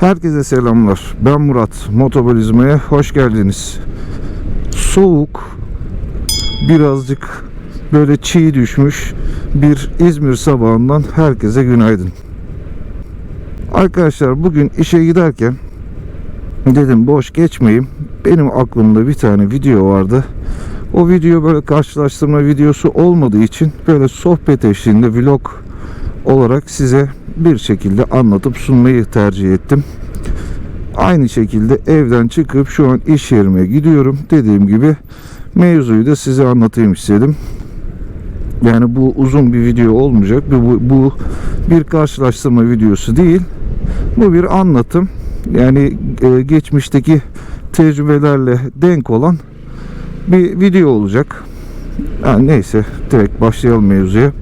Herkese selamlar. Ben Murat. Motobolizma'ya hoş geldiniz. Soğuk, birazcık böyle çiğ düşmüş bir İzmir sabahından herkese günaydın. Arkadaşlar bugün işe giderken dedim boş geçmeyeyim. Benim aklımda bir tane video vardı. O video böyle karşılaştırma videosu olmadığı için böyle sohbet eşliğinde vlog olarak size bir şekilde anlatıp sunmayı tercih ettim. Aynı şekilde evden çıkıp şu an iş yerime gidiyorum. Dediğim gibi mevzuyu da size anlatayım istedim. Yani bu uzun bir video olmayacak. Bu, bu, bir karşılaştırma videosu değil. Bu bir anlatım. Yani e, geçmişteki tecrübelerle denk olan bir video olacak. Yani neyse direkt başlayalım mevzuya.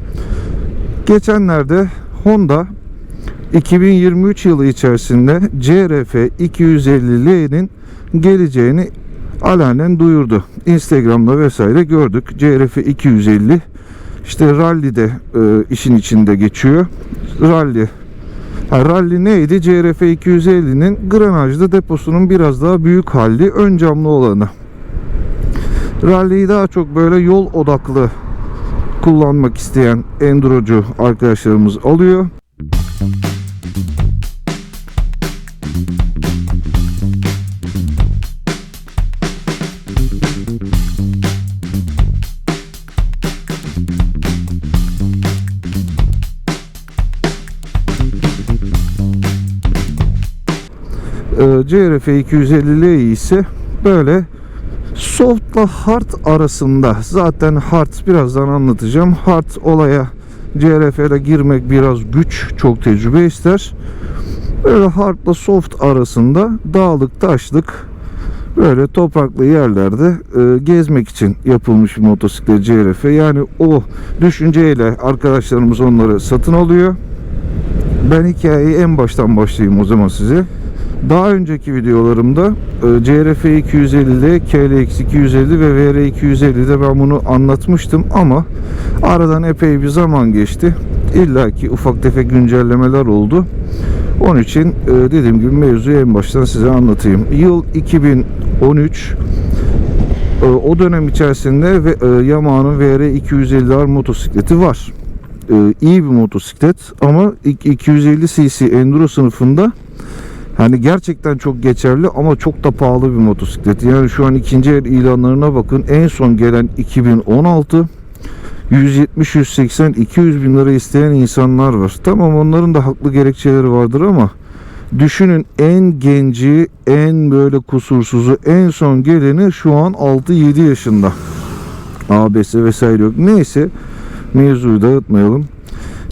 Geçenlerde Honda 2023 yılı içerisinde CRF 250L'nin geleceğini alanen duyurdu. Instagram'da vesaire gördük. CRF 250 işte rally'de e, işin içinde geçiyor. Rally Ha, rally neydi? CRF 250'nin granajlı deposunun biraz daha büyük hali, ön camlı olanı. Rally'yi daha çok böyle yol odaklı kullanmak isteyen endurocu arkadaşlarımız alıyor. Ee, CRF 250L ise böyle softla hard arasında zaten hard birazdan anlatacağım. Hard olaya CRF'ye girmek biraz güç, çok tecrübe ister. Böyle hardla soft arasında dağlık taşlık böyle topraklı yerlerde e, gezmek için yapılmış bir motosiklet CRF. Yani o düşünceyle arkadaşlarımız onları satın alıyor. Ben hikayeyi en baştan başlayayım o zaman size. Daha önceki videolarımda CRF 250'de, KLX 250 ve VR 250'de ben bunu anlatmıştım ama aradan epey bir zaman geçti. İlla ki ufak tefek güncellemeler oldu. Onun için e, dediğim gibi mevzuyu en baştan size anlatayım. Yıl 2013 e, o dönem içerisinde e, Yamaha'nın VR 250R motosikleti var. İyi bir motosiklet ama 250 cc enduro sınıfında yani gerçekten çok geçerli ama çok da pahalı bir motosiklet. Yani şu an ikinci el ilanlarına bakın. En son gelen 2016 170, 180, 200 bin lira isteyen insanlar var. Tamam onların da haklı gerekçeleri vardır ama düşünün en genci, en böyle kusursuzu, en son geleni şu an 6-7 yaşında. ABS vesaire yok. Neyse mevzuyu dağıtmayalım.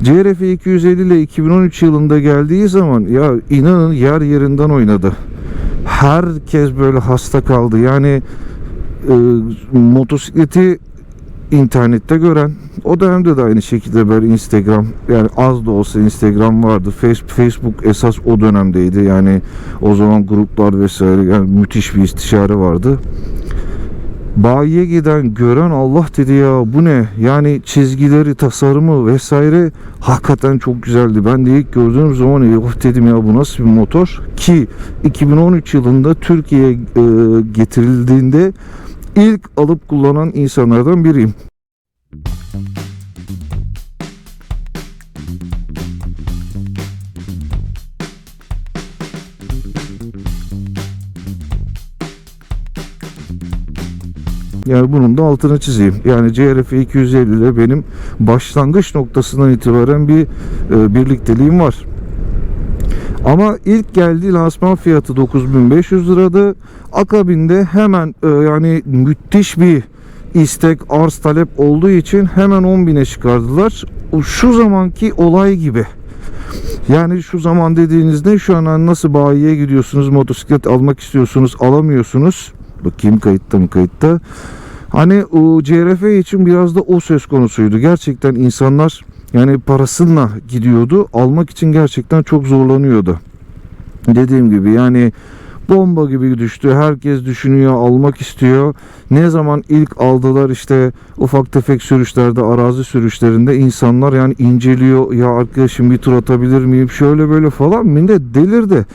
CRF 250 ile 2013 yılında geldiği zaman ya inanın yer yerinden oynadı. Herkes böyle hasta kaldı. Yani e, motosikleti internette gören o dönemde de aynı şekilde böyle Instagram yani az da olsa Instagram vardı. Face- Facebook esas o dönemdeydi. Yani o zaman gruplar vesaire yani müthiş bir istişare vardı. Bayiye giden gören Allah dedi ya bu ne? Yani çizgileri, tasarımı vesaire hakikaten çok güzeldi. Ben de ilk gördüğüm zaman yok dedim ya bu nasıl bir motor? Ki 2013 yılında Türkiye'ye e, getirildiğinde ilk alıp kullanan insanlardan biriyim. Yani bunun da altını çizeyim. Yani CRF 250 ile benim başlangıç noktasından itibaren bir e, birlikteliğim var. Ama ilk geldiği lansman fiyatı 9500 liradı. Akabinde hemen e, yani müthiş bir istek, arz talep olduğu için hemen 10.000'e çıkardılar. Şu zamanki olay gibi. Yani şu zaman dediğinizde şu an nasıl bayiye gidiyorsunuz, motosiklet almak istiyorsunuz, alamıyorsunuz. Bakayım kayıtta mı kayıtta. Hani o CRF için biraz da o söz konusuydu. Gerçekten insanlar yani parasıyla gidiyordu. Almak için gerçekten çok zorlanıyordu. Dediğim gibi yani bomba gibi düştü. Herkes düşünüyor, almak istiyor. Ne zaman ilk aldılar işte ufak tefek sürüşlerde, arazi sürüşlerinde insanlar yani inceliyor. Ya arkadaşım bir tur atabilir miyim? Şöyle böyle falan. Millet delirdi.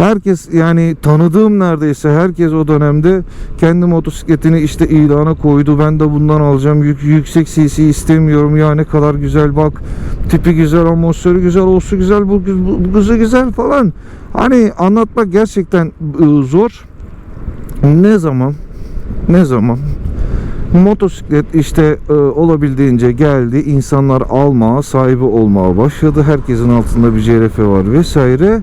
Herkes yani tanıdığım neredeyse herkes o dönemde kendi motosikletini işte ilana koydu. Ben de bundan alacağım. Yük, yüksek CC istemiyorum. Ya ne kadar güzel bak. Tipi güzel, atmosferi güzel, olsu güzel, bu, bu, bu güzel falan. Hani anlatmak gerçekten ıı, zor. Ne zaman ne zaman motosiklet işte e, olabildiğince geldi. İnsanlar almaya sahibi olmaya başladı. Herkesin altında bir CRF var vesaire.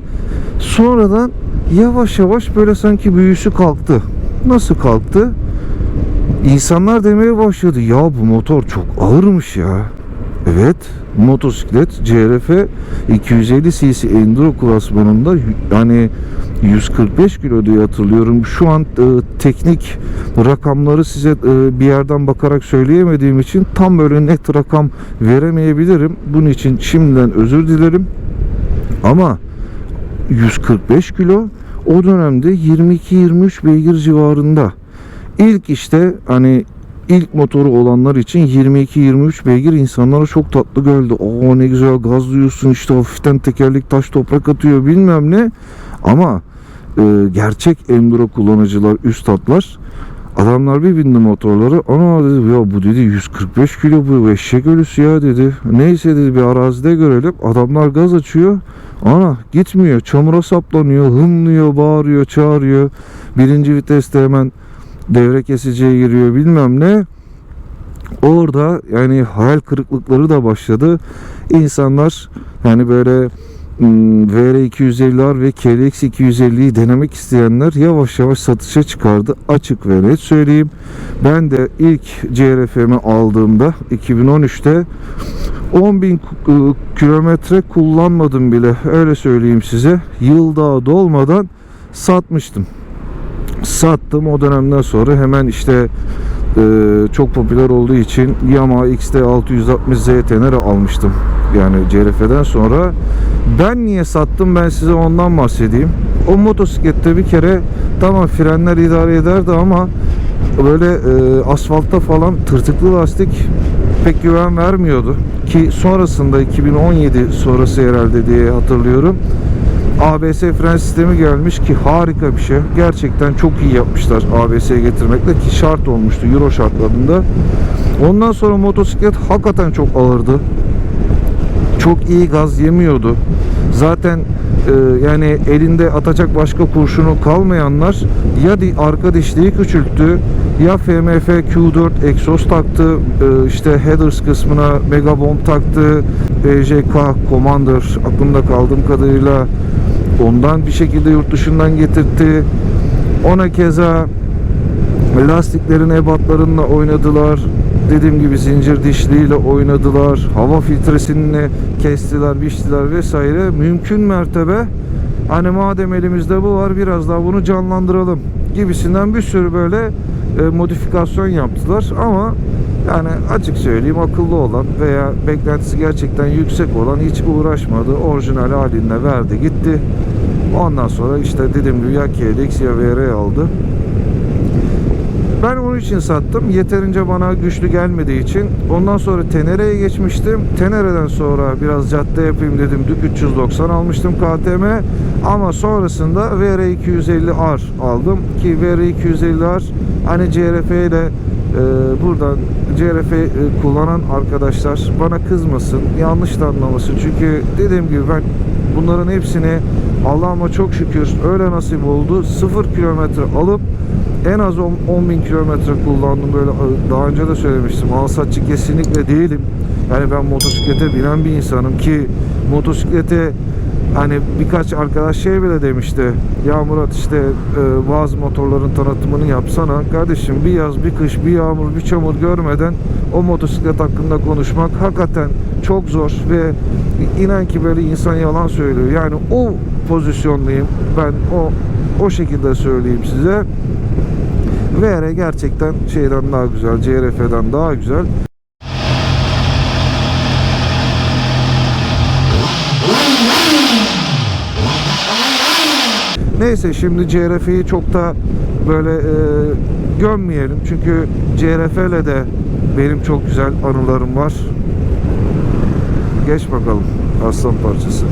Sonradan yavaş yavaş böyle sanki büyüsü kalktı. Nasıl kalktı? İnsanlar demeye başladı. Ya bu motor çok ağırmış ya evet motosiklet CRF 250 cc enduro klasmanında yani 145 kilo diye hatırlıyorum. Şu an e, teknik rakamları size e, bir yerden bakarak söyleyemediğim için tam böyle net rakam veremeyebilirim. Bunun için şimdiden özür dilerim. Ama 145 kilo o dönemde 22-23 beygir civarında. İlk işte hani ilk motoru olanlar için 22-23 beygir insanlara çok tatlı geldi. Oo ne güzel gazlıyorsun işte hafiften tekerlek taş toprak atıyor bilmem ne. Ama e, gerçek enduro kullanıcılar üst hatlar adamlar bir bindi motorları. Ana dedi ya bu dedi 145 kilo bu eşek ölüsü ya dedi. Neyse dedi bir arazide görelim. Adamlar gaz açıyor. Ana gitmiyor. Çamura saplanıyor hımlıyor bağırıyor çağırıyor. Birinci viteste hemen devre kesiciye giriyor bilmem ne orada yani hayal kırıklıkları da başladı insanlar yani böyle Hmm, VR250'lar ve KLX 250'yi denemek isteyenler yavaş yavaş satışa çıkardı. Açık ve net söyleyeyim. Ben de ilk CRF'mi aldığımda 2013'te 10.000 ku- kilometre kullanmadım bile. Öyle söyleyeyim size. Yıl daha dolmadan satmıştım. Sattım o dönemden sonra hemen işte e, çok popüler olduğu için Yamaha XT660 ZTNR almıştım. Yani CRF'den sonra ben niye sattım ben size ondan bahsedeyim. O motosiklette bir kere tamam frenler idare ederdi ama böyle e, asfaltta falan tırtıklı lastik pek güven vermiyordu. Ki sonrasında 2017 sonrası herhalde diye hatırlıyorum. ABS fren sistemi gelmiş ki harika bir şey. Gerçekten çok iyi yapmışlar ABS getirmekle ki şart olmuştu Euro şartlarında. Ondan sonra motosiklet hakikaten çok ağırdı. Çok iyi gaz yemiyordu. Zaten e, yani elinde atacak başka kurşunu kalmayanlar ya di, arka dişliği küçülttü ya FMF Q4 egzoz taktı e, işte headers kısmına mega bomb taktı BJK Commander aklımda kaldığım kadarıyla ondan bir şekilde yurt dışından getirtti. Ona keza lastiklerin ebatlarıyla oynadılar. Dediğim gibi zincir dişliğiyle oynadılar. Hava filtresini kestiler biçtiler vesaire. Mümkün mertebe hani madem elimizde bu var biraz daha bunu canlandıralım gibisinden bir sürü böyle e, modifikasyon yaptılar. Ama yani açık söyleyeyim akıllı olan veya beklentisi gerçekten yüksek olan hiç uğraşmadı. Orijinal halinde verdi gitti. Ondan sonra işte dediğim gibi ya KLX ya VR aldı ben onun için sattım. Yeterince bana güçlü gelmediği için. Ondan sonra Tenere'ye geçmiştim. Tenere'den sonra biraz cadde yapayım dedim. Dük 390 almıştım KTM. Ama sonrasında VR250R aldım. Ki VR250R hani CRF ile e, buradan CRF e, kullanan arkadaşlar bana kızmasın. Yanlış da anlamasın. Çünkü dediğim gibi ben bunların hepsini Allah'ıma çok şükür öyle nasip oldu. 0 kilometre alıp en az 10 bin kilometre kullandım böyle daha önce de söylemiştim. Alsatçı kesinlikle değilim. Yani ben motosiklete binen bir insanım ki motosiklete hani birkaç arkadaş şey bile demişti. Ya Murat işte e, bazı motorların tanıtımını yapsana. Kardeşim bir yaz bir kış bir yağmur bir çamur görmeden o motosiklet hakkında konuşmak hakikaten çok zor ve inan ki böyle insan yalan söylüyor. Yani o pozisyondayım ben o o şekilde söyleyeyim size VR gerçekten şeyden daha güzel, CRF'den daha güzel. Neyse şimdi CRF'yi çok da böyle e, gömmeyelim. Çünkü CRF ile de benim çok güzel anılarım var. Geç bakalım aslan parçası.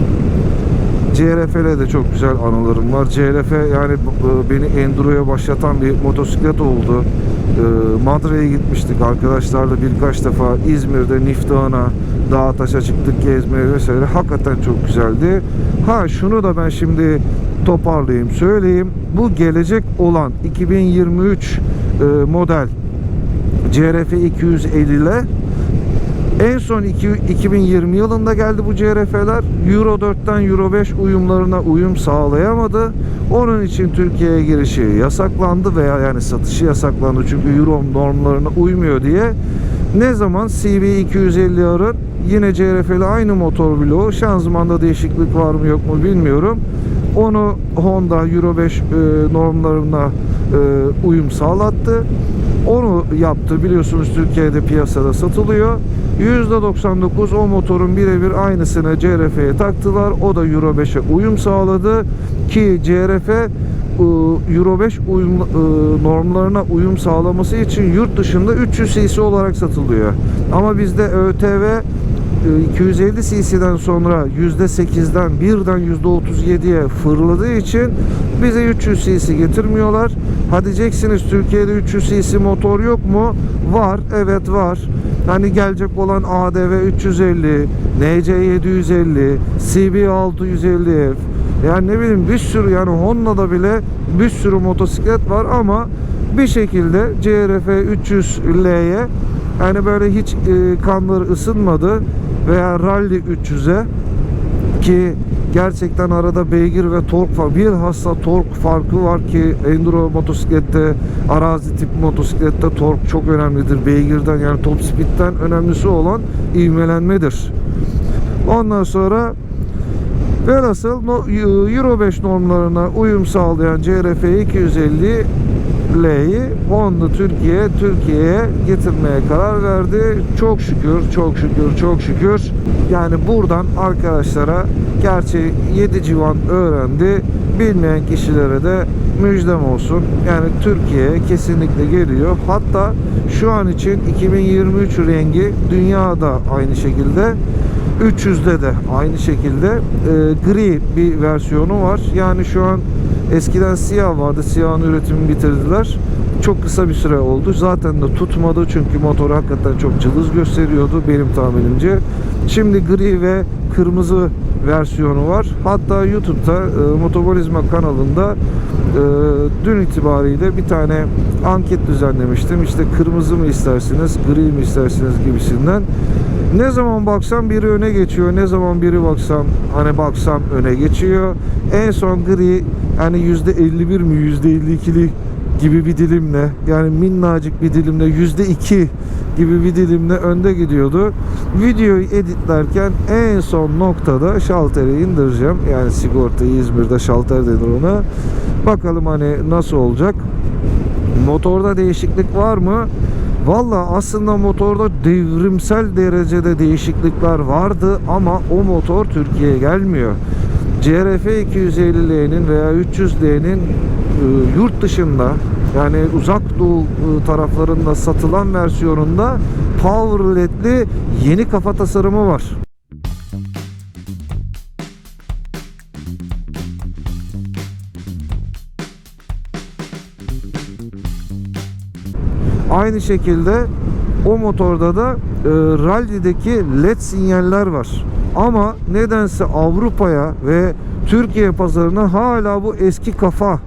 CRF'le de çok güzel anılarım var. CRF yani e, beni Enduro'ya başlatan bir motosiklet oldu. E, Madre'ye gitmiştik arkadaşlarla birkaç defa. İzmir'de Nif Dağı'na dağa taşa çıktık gezmeye vesaire. Hakikaten çok güzeldi. Ha şunu da ben şimdi toparlayayım söyleyeyim. Bu gelecek olan 2023 e, model CRF 250 ile en son iki- 2020 yılında geldi bu CRF'ler. Euro 4'ten Euro 5 uyumlarına uyum sağlayamadı. Onun için Türkiye'ye girişi yasaklandı veya yani satışı yasaklandı çünkü Euro normlarına uymuyor diye. Ne zaman CB 250 arın yine CRF ile aynı motor bloğu şanzımanda değişiklik var mı yok mu bilmiyorum. Onu Honda Euro 5 e, normlarına e, uyum sağlattı. Onu yaptı. Biliyorsunuz Türkiye'de piyasada satılıyor. %99 o motorun birebir aynısını CRF'ye taktılar. O da Euro 5'e uyum sağladı ki CRF e, Euro 5 uyum, e, normlarına uyum sağlaması için yurt dışında 300 cc olarak satılıyor. Ama bizde ÖTV 250 cc'den sonra %8'den birden %37'ye fırladığı için bize 300 cc getirmiyorlar. Ha diyeceksiniz Türkiye'de 300 cc motor yok mu? Var. Evet var. Hani gelecek olan ADV 350, NC 750, CB 650F yani ne bileyim bir sürü yani Honda'da bile bir sürü motosiklet var ama bir şekilde CRF 300L'ye yani böyle hiç e, kanları ısınmadı veya Rally 300'e ki gerçekten arada beygir ve tork var. Bilhassa tork farkı var ki enduro motosiklette, arazi tip motosiklette tork çok önemlidir. Beygirden yani top speed'den önemlisi olan ivmelenmedir. Ondan sonra velhasıl Euro 5 normlarına uyum sağlayan CRF 250 L'yi Honda Türkiye Türkiye'ye getirmeye karar verdi. Çok şükür, çok şükür, çok şükür. Yani buradan arkadaşlara gerçi 7 civan öğrendi. Bilmeyen kişilere de müjdem olsun. Yani Türkiye'ye kesinlikle geliyor. Hatta şu an için 2023 rengi dünyada aynı şekilde 300'de de aynı şekilde e, gri bir versiyonu var. Yani şu an eskiden siyah vardı. Siyahın üretimini bitirdiler. Çok kısa bir süre oldu. Zaten de tutmadı çünkü motor hakikaten çok cılız gösteriyordu benim tahminimce. Şimdi gri ve kırmızı versiyonu var. Hatta YouTube'da e, Motobolizma kanalında e, dün itibariyle bir tane anket düzenlemiştim. İşte kırmızı mı istersiniz, gri mi istersiniz gibisinden. Ne zaman baksam biri öne geçiyor. Ne zaman biri baksam hani baksam öne geçiyor. En son gri hani %51 mi %52'lik gibi bir dilimle yani minnacık bir dilimle %2 gibi bir dilimle önde gidiyordu. Videoyu editlerken en son noktada şalteri indireceğim. Yani sigortayı İzmir'de şalter denir ona. Bakalım hani nasıl olacak. Motorda değişiklik var mı? Valla aslında motorda devrimsel derecede değişiklikler vardı ama o motor Türkiye'ye gelmiyor. CRF 250L'nin veya 300L'nin e, yurt dışında yani uzak doğu e, taraflarında satılan versiyonunda power led'li yeni kafa tasarımı var. Aynı şekilde o motorda da e, rally'deki led sinyaller var. Ama nedense Avrupa'ya ve Türkiye pazarına hala bu eski kafa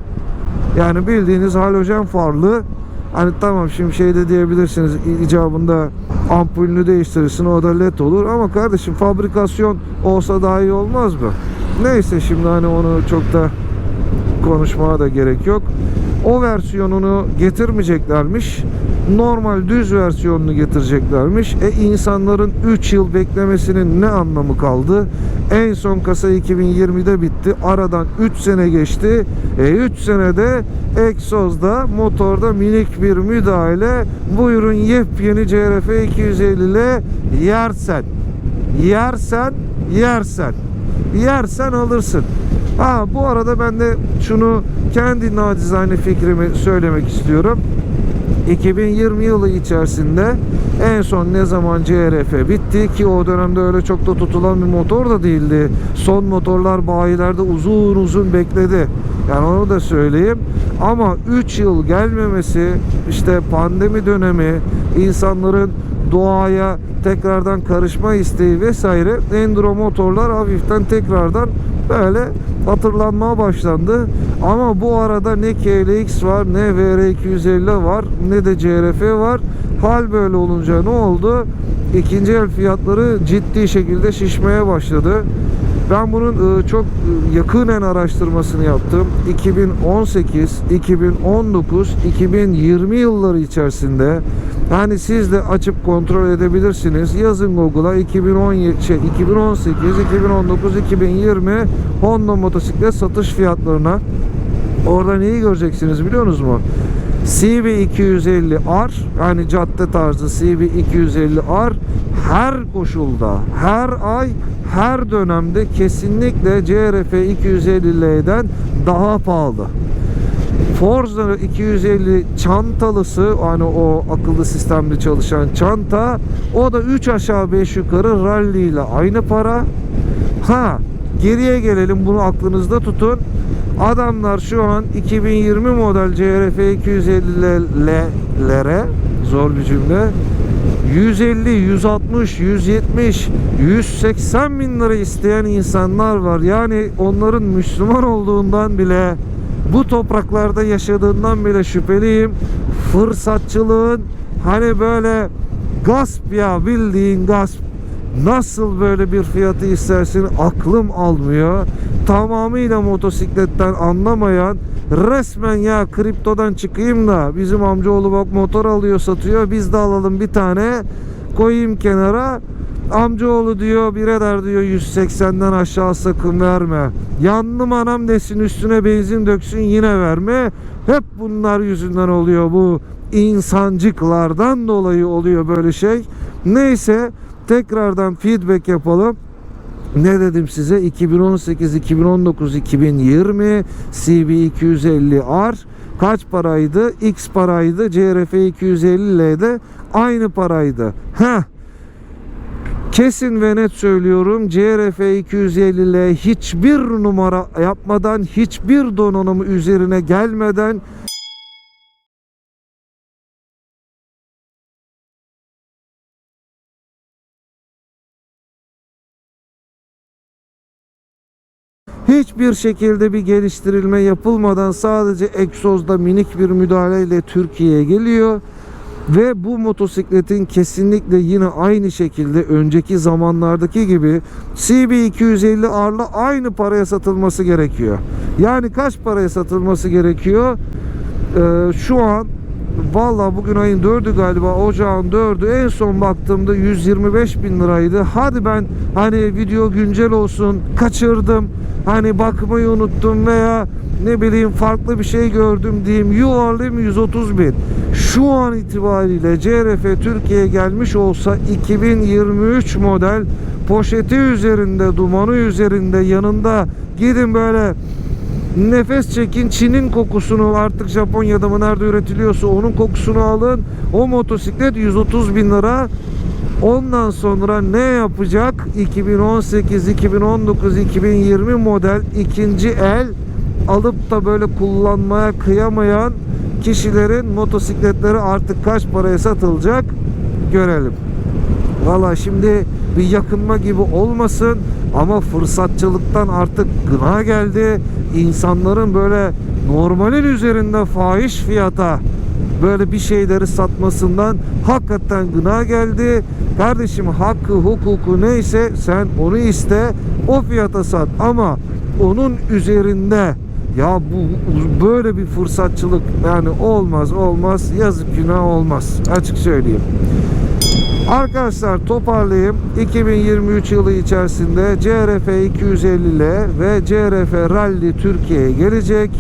yani bildiğiniz halojen farlı hani tamam şimdi şey de diyebilirsiniz icabında ampulünü değiştirirsin o da led olur ama kardeşim fabrikasyon olsa daha iyi olmaz mı? Neyse şimdi hani onu çok da konuşmaya da gerek yok. O versiyonunu getirmeyeceklermiş. Normal düz versiyonunu getireceklermiş. E insanların 3 yıl beklemesinin ne anlamı kaldı? En son kasa 2020'de bitti. Aradan 3 sene geçti. E 3 senede egzozda motorda minik bir müdahale. Buyurun yepyeni CRF 250 ile yersen. Yersen, yersen. Yersen alırsın. Ha bu arada ben de şunu kendi nacizane fikrimi söylemek istiyorum. 2020 yılı içerisinde En son ne zaman CRF bitti ki o dönemde öyle çok da tutulan bir motor da değildi. Son motorlar bayilerde uzun uzun bekledi. Yani onu da söyleyeyim. Ama 3 yıl gelmemesi işte pandemi dönemi insanların doğaya tekrardan karışma isteği vesaire enduro motorlar hafiften tekrardan böyle hatırlanmaya başlandı. Ama bu arada ne KLX var ne VR250 var ne de CRF var. Hal böyle olunca ne oldu? İkinci el fiyatları ciddi şekilde şişmeye başladı. Ben bunun e, çok e, yakınen araştırmasını yaptım. 2018, 2019, 2020 yılları içerisinde hani siz de açıp kontrol edebilirsiniz. Yazın Google'a 2017 şey 2018, 2019, 2020 Honda motosiklet satış fiyatlarına Orada neyi göreceksiniz biliyor musunuz mu? CB250R yani cadde tarzı CB250R her koşulda, her ay, her dönemde kesinlikle CRF 250L'den daha pahalı. Forza 250 çantalısı hani o akıllı sistemli çalışan çanta o da 3 aşağı 5 yukarı rally ile aynı para. Ha geriye gelelim bunu aklınızda tutun. Adamlar şu an 2020 model CRF 250'lere zor bir cümle 150, 160, 170, 180 bin lira isteyen insanlar var. Yani onların Müslüman olduğundan bile bu topraklarda yaşadığından bile şüpheliyim. Fırsatçılığın hani böyle gasp ya bildiğin gasp. Nasıl böyle bir fiyatı istersin? Aklım almıyor. Tamamıyla motosikletten anlamayan resmen ya kriptodan çıkayım da bizim amcaoğlu bak motor alıyor satıyor. Biz de alalım bir tane koyayım kenara. Amcaoğlu diyor birader diyor 180'den aşağı sakın verme. Yandım anam desin üstüne benzin döksün yine verme. Hep bunlar yüzünden oluyor bu insancıklardan dolayı oluyor böyle şey. Neyse tekrardan feedback yapalım. Ne dedim size? 2018 2019 2020 CB250R kaç paraydı? X paraydı CRF 250L'de aynı paraydı. Heh. Kesin ve net söylüyorum CRF 250L hiçbir numara yapmadan hiçbir donanımı üzerine gelmeden hiçbir şekilde bir geliştirilme yapılmadan sadece egzozda minik bir müdahaleyle Türkiye'ye geliyor. Ve bu motosikletin kesinlikle yine aynı şekilde önceki zamanlardaki gibi CB250R'la aynı paraya satılması gerekiyor. Yani kaç paraya satılması gerekiyor? Ee, şu an Valla bugün ayın 4'ü galiba ocağın 4'ü en son baktığımda 125 bin liraydı. Hadi ben hani video güncel olsun kaçırdım hani bakmayı unuttum veya ne bileyim farklı bir şey gördüm diyeyim yuvarlayayım 130 bin. Şu an itibariyle CRF Türkiye'ye gelmiş olsa 2023 model poşeti üzerinde dumanı üzerinde yanında gidin böyle nefes çekin Çin'in kokusunu artık Japonya'da mı nerede üretiliyorsa onun kokusunu alın. O motosiklet 130 bin lira. Ondan sonra ne yapacak? 2018 2019 2020 model ikinci el alıp da böyle kullanmaya kıyamayan kişilerin motosikletleri artık kaç paraya satılacak? Görelim. Valla şimdi bir yakınma gibi olmasın ama fırsatçılıktan artık gına geldi. İnsanların böyle normalin üzerinde fahiş fiyata böyle bir şeyleri satmasından hakikaten gına geldi. Kardeşim hakkı hukuku neyse sen onu iste o fiyata sat ama onun üzerinde ya bu böyle bir fırsatçılık yani olmaz olmaz yazık günah olmaz açık söyleyeyim. Arkadaşlar toparlayayım. 2023 yılı içerisinde CRF 250L ve CRF Rally Türkiye'ye gelecek.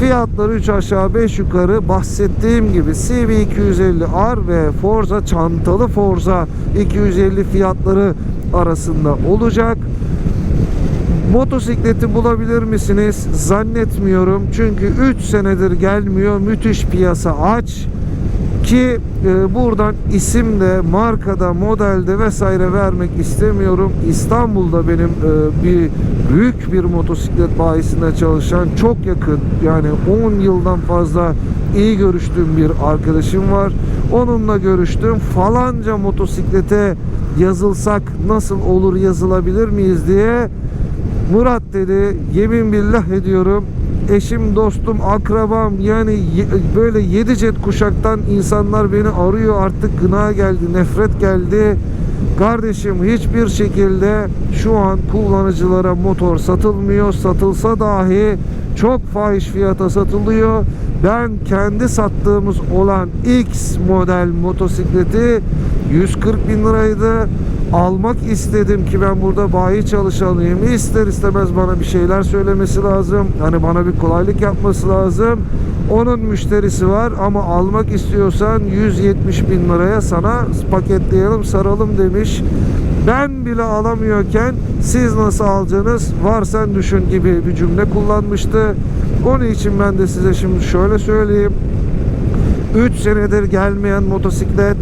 Fiyatları 3 aşağı 5 yukarı bahsettiğim gibi CB250R ve Forza çantalı Forza 250 fiyatları arasında olacak. Motosikleti bulabilir misiniz? Zannetmiyorum. Çünkü 3 senedir gelmiyor. Müthiş piyasa aç Ki e, buradan isimde, markada, modelde vesaire vermek istemiyorum. İstanbul'da benim e, bir büyük bir motosiklet bayisinde çalışan çok yakın yani 10 yıldan fazla iyi görüştüğüm bir arkadaşım var. Onunla görüştüm. Falanca motosiklete yazılsak nasıl olur yazılabilir miyiz diye Murat dedi yemin billah ediyorum eşim dostum akrabam yani böyle yedi cet kuşaktan insanlar beni arıyor. Artık gına geldi nefret geldi. Kardeşim hiçbir şekilde şu an kullanıcılara motor satılmıyor. Satılsa dahi çok fahiş fiyata satılıyor. Ben kendi sattığımız olan X model motosikleti 140 bin liraydı almak istedim ki ben burada bayi çalışanıyım. İster istemez bana bir şeyler söylemesi lazım. Hani bana bir kolaylık yapması lazım. Onun müşterisi var ama almak istiyorsan 170 bin liraya sana paketleyelim saralım demiş. Ben bile alamıyorken siz nasıl alacaksınız var sen düşün gibi bir cümle kullanmıştı. Onun için ben de size şimdi şöyle söyleyeyim. 3 senedir gelmeyen motosiklet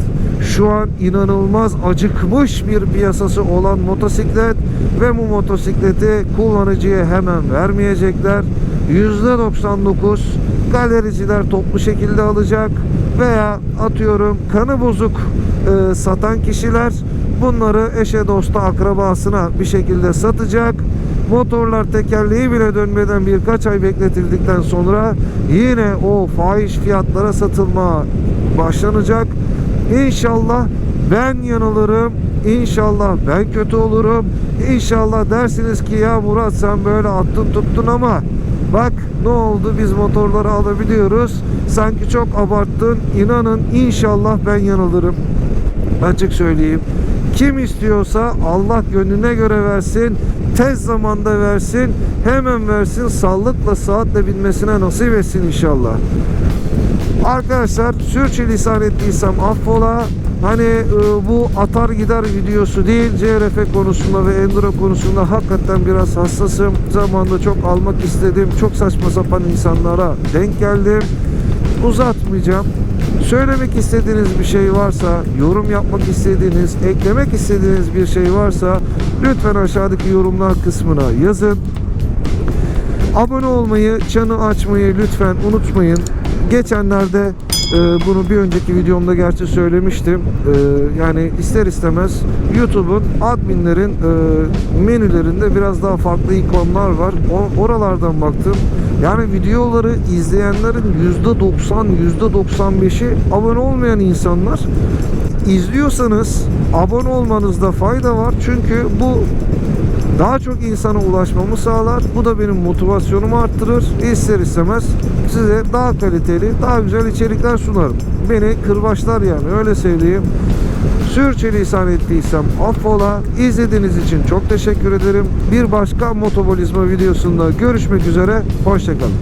şu an inanılmaz acıkmış bir piyasası olan motosiklet ve bu motosikleti kullanıcıya hemen vermeyecekler. %99 galericiler toplu şekilde alacak veya atıyorum kanı bozuk e, satan kişiler bunları eşe dosta akrabasına bir şekilde satacak motorlar tekerleği bile dönmeden birkaç ay bekletildikten sonra yine o fahiş fiyatlara satılma başlanacak. İnşallah ben yanılırım. İnşallah ben kötü olurum. İnşallah dersiniz ki ya Murat sen böyle attın tuttun ama bak ne oldu biz motorları alabiliyoruz. Sanki çok abarttın. İnanın inşallah ben yanılırım. Açık söyleyeyim. Kim istiyorsa Allah gönlüne göre versin. Tez zamanda versin. Hemen versin. Sağlıkla saatle binmesine nasip etsin inşallah. Arkadaşlar sürçülisan ettiysem affola. Hani e, bu atar gider videosu değil. CRF konusunda ve Enduro konusunda hakikaten biraz hassasım. Zamanında çok almak istedim. Çok saçma sapan insanlara denk geldim. Uzatmayacağım. Söylemek istediğiniz bir şey varsa, yorum yapmak istediğiniz, eklemek istediğiniz bir şey varsa lütfen aşağıdaki yorumlar kısmına yazın. Abone olmayı, çanı açmayı lütfen unutmayın. Geçenlerde e, bunu bir önceki videomda gerçi söylemiştim. E, yani ister istemez YouTube'un adminlerin e, menülerinde biraz daha farklı ikonlar var. O, oralardan baktım. Yani videoları izleyenlerin %90, %95'i abone olmayan insanlar. İzliyorsanız abone olmanızda fayda var. Çünkü bu daha çok insana ulaşmamı sağlar. Bu da benim motivasyonumu arttırır. İster istemez size daha kaliteli, daha güzel içerikler sunarım. Beni kırbaçlar yani öyle söyleyeyim. Sürçülisan ettiysem affola. İzlediğiniz için çok teşekkür ederim. Bir başka motobolizma videosunda görüşmek üzere. Hoşçakalın.